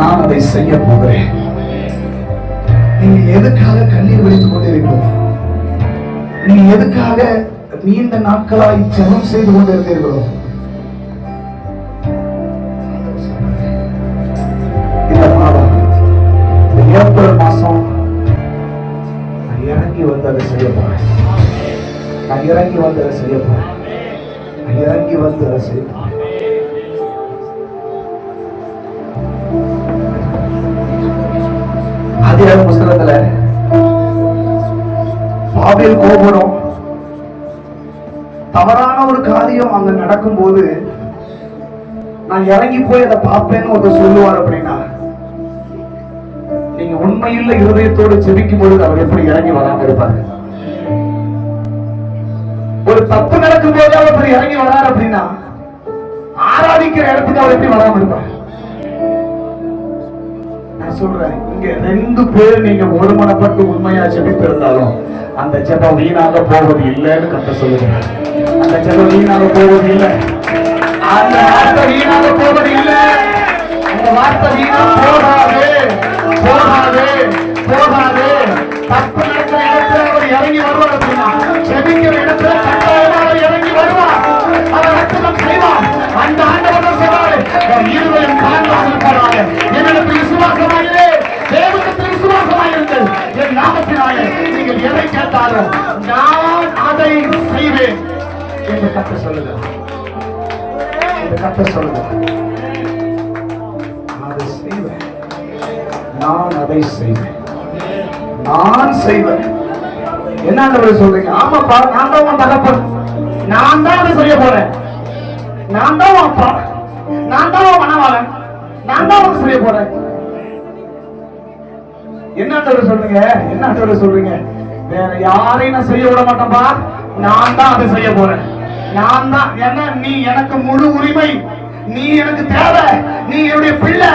நான் அதை செய்ய போகிறேன். நீங்க எதுக்காக கண்ணீர் வடித்துக் கொண்டிருக்கிறோம் நீங்க எதுக்காக நீண்ட நாட்களாய் ஜெபம் செய்து கொண்டிருந்தீர்களோ இந்த மாதம் ஏப்ரல் மாசம் நான் இறங்கி வந்து அதை செய்ய போறேன். நான் இறங்கி வந்து அதை செய்ய போறேன். நான் இறங்கி வந்து அதை செய்ய போறேன். ஆதியாகம புஸ்தகத்துல பாபியல் கோபுரம். தவறான ஒரு காரியம் அங்க நடக்கும்போது நான் இறங்கி போய் அதை பார்ப்பேன்னு ஒருத்தர் சொல்லுவார் அப்படின்னா நீங்க உண்மையில் இருதயத்தோடு செபிக்கும் பொழுது அவர் எப்படி இறங்கி வராம இருப்பாரு? ஒரு தப்பு நடக்கும் போது அவர் இறங்கி வராரு அப்படின்னா ஆராதிக்கிற இடத்துக்கு அவர் எப்படி வராம இருப்பாரு? சொல்றேன். இங்க ரெண்டு பேர் நீங்க ஒருமனப்பட்டு உண்மையா ஜெபித்து இருந்தாலும் அந்த ஜெபம் வீணாக போவது இல்லைன்னு கத்த சொல்லுங்க அந்த ஜெபம் வீணாக போவது இல்லை. அந்த வார்த்தை வீணாக போவது இல்லை. அந்த வார்த்தை வீணா போகாது. போகாது. போகாது. தப்பு நடக்கிற இடத்துல அவர் இறங்கி வருவார். கத்த சொல்லுங்க. என்று கத்த சொல்லுங்க. நான் அதை செய்வேன். நான் அதை செய்வேன். நான் செய்வேன். என்ன ஆண்டவரே சொல்றீங்க? ஆமாப்பா நான் தான் உன் தகப்பன். நான் தான் அதை செய்ய போறேன். நான் தான் உன் அப்பா. நான் தான் உன் மனவாளன் நான் தான் உனக்கு செய்ய போறேன். என்ன ஆண்டவரே சொல்றீங்க? என்ன ஆண்டவரே சொல்றீங்க? வேற யாரையும் நான் செய்ய விட மாட்டேன்பா. நான் தான் அதை செய்ய போறேன். நான் தான் ஏன்னா நீ எனக்கு முழு உரிமை. நீ எனக்கு தேவை. நீ என்னுடைய பிள்ளை.